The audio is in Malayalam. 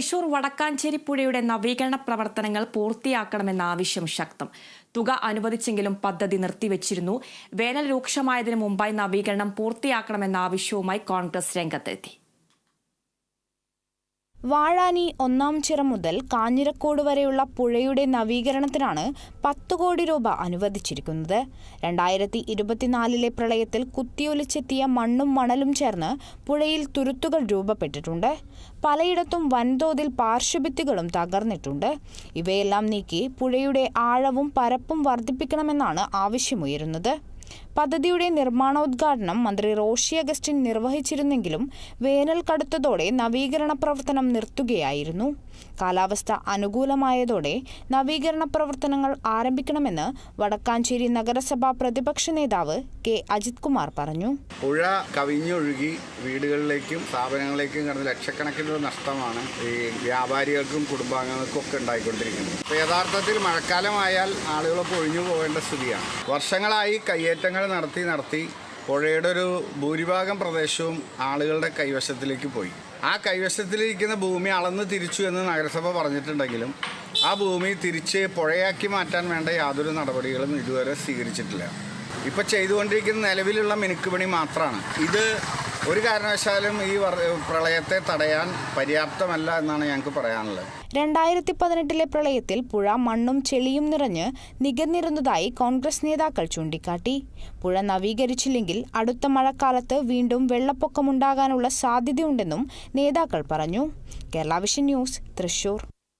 തൃശൂർ വടക്കാഞ്ചേരി പുഴയുടെ നവീകരണ പ്രവർത്തനങ്ങൾ പൂർത്തിയാക്കണമെന്ന ആവശ്യം ശക്തം. തുക അനുവദിച്ചെങ്കിലും പദ്ധതി നിർത്തിവച്ചിരുന്നു. വേനൽ രൂക്ഷമായതിനു മുമ്പായി നവീകരണം പൂർത്തിയാക്കണമെന്ന ആവശ്യവുമായി കോൺഗ്രസ് രംഗത്തെത്തി. വാഴാനി ഒന്നാം ചിറ മുതൽ കാഞ്ഞിരക്കോട് വരെയുള്ള പുഴയുടെ നവീകരണത്തിനാണ് പത്ത് കോടി രൂപ അനുവദിച്ചിരിക്കുന്നത്. രണ്ടായിരത്തി ഇരുപത്തിനാലിലെ പ്രളയത്തിൽ കുത്തിയൊലിച്ചെത്തിയ മണ്ണും മണലും ചേർന്ന് പുഴയിൽ തുരുത്തുകൾ രൂപപ്പെട്ടിട്ടുണ്ട്. പലയിടത്തും വൻതോതിൽ പാർശ്വഭിത്തികളും തകർന്നിട്ടുണ്ട്. ഇവയെല്ലാം നീക്കി പുഴയുടെ ആഴവും പരപ്പും വർദ്ധിപ്പിക്കണമെന്നാണ് ആവശ്യമുയരുന്നത്. പദ്ധതിയുടെ നിർമ്മാണോദ്ഘാടനം മന്ത്രി റോഷി അഗസ്റ്റിൻ നിർവഹിച്ചിരുന്നെങ്കിലും വേനൽ കടുത്തതോടെ നവീകരണ പ്രവർത്തനം നിർത്തുകയായിരുന്നു. കാലാവസ്ഥ അനുകൂലമായതോടെ നവീകരണ പ്രവർത്തനങ്ങൾ ആരംഭിക്കണമെന്ന് വടക്കാഞ്ചേരി നഗരസഭാ പ്രതിപക്ഷ നേതാവ് കെ. അജിത് കുമാർ പറഞ്ഞു. പുഴ കവിഞ്ഞൊഴുകി വീടുകളിലേക്കും സ്ഥാപനങ്ങളിലേക്കും കടന്ന് ലക്ഷക്കണക്കിനുള്ള നഷ്ടമാണ് ഈ വ്യാപാരികൾക്കും കുടുംബാംഗങ്ങൾക്കും ഒക്കെ ഉണ്ടായിക്കൊണ്ടിരിക്കുന്നത്. യഥാർത്ഥത്തിൽ മഴക്കാലമായാൽ ആളുകളൊക്കെ ഒഴിഞ്ഞു പോകേണ്ട സ്ഥിതിയാണ്. വർഷങ്ങളായി കയ്യേറ്റങ്ങൾ നടത്തി നടത്തി പുഴയുടെ ഒരു ഭൂരിഭാഗം പ്രദേശവും ആളുകളുടെ കൈവശത്തിലേക്ക് പോയി. ആ കൈവശത്തിലിരിക്കുന്ന ഭൂമി അളന്ന് തിരിച്ചു എന്ന് നഗരസഭ പറഞ്ഞിട്ടുണ്ടെങ്കിലും ആ ഭൂമി തിരിച്ച് പുഴയാക്കി മാറ്റാൻ വേണ്ട യാതൊരു നടപടികളും ഇതുവരെ സ്വീകരിച്ചിട്ടില്ല. ഇപ്പോൾ ചെയ്തുകൊണ്ടിരിക്കുന്ന നിലവിലുള്ള മിനുക്കുപണി മാത്രമാണ്. ഇത് ഒരു കാരണവശാലും ഈ പ്രളയത്തെ തടയാൻ പര്യാപ്തമല്ല എന്നാണ് ഞങ്ങൾക്ക് പറയാനുള്ളത്. രണ്ടായിരത്തി പതിനെട്ടിലെ പ്രളയത്തിൽ പുഴ മണ്ണും ചെളിയും നിറഞ്ഞ് നികന്നിരുന്നതായി കോൺഗ്രസ് നേതാക്കൾ ചൂണ്ടിക്കാട്ടി. പുഴ നവീകരിച്ചില്ലെങ്കിൽ അടുത്ത മഴക്കാലത്ത് വീണ്ടും വെള്ളപ്പൊക്കമുണ്ടാകാനുള്ള സാധ്യതയുണ്ടെന്നും നേതാക്കൾ പറഞ്ഞു. Kerala vision news Thrissur.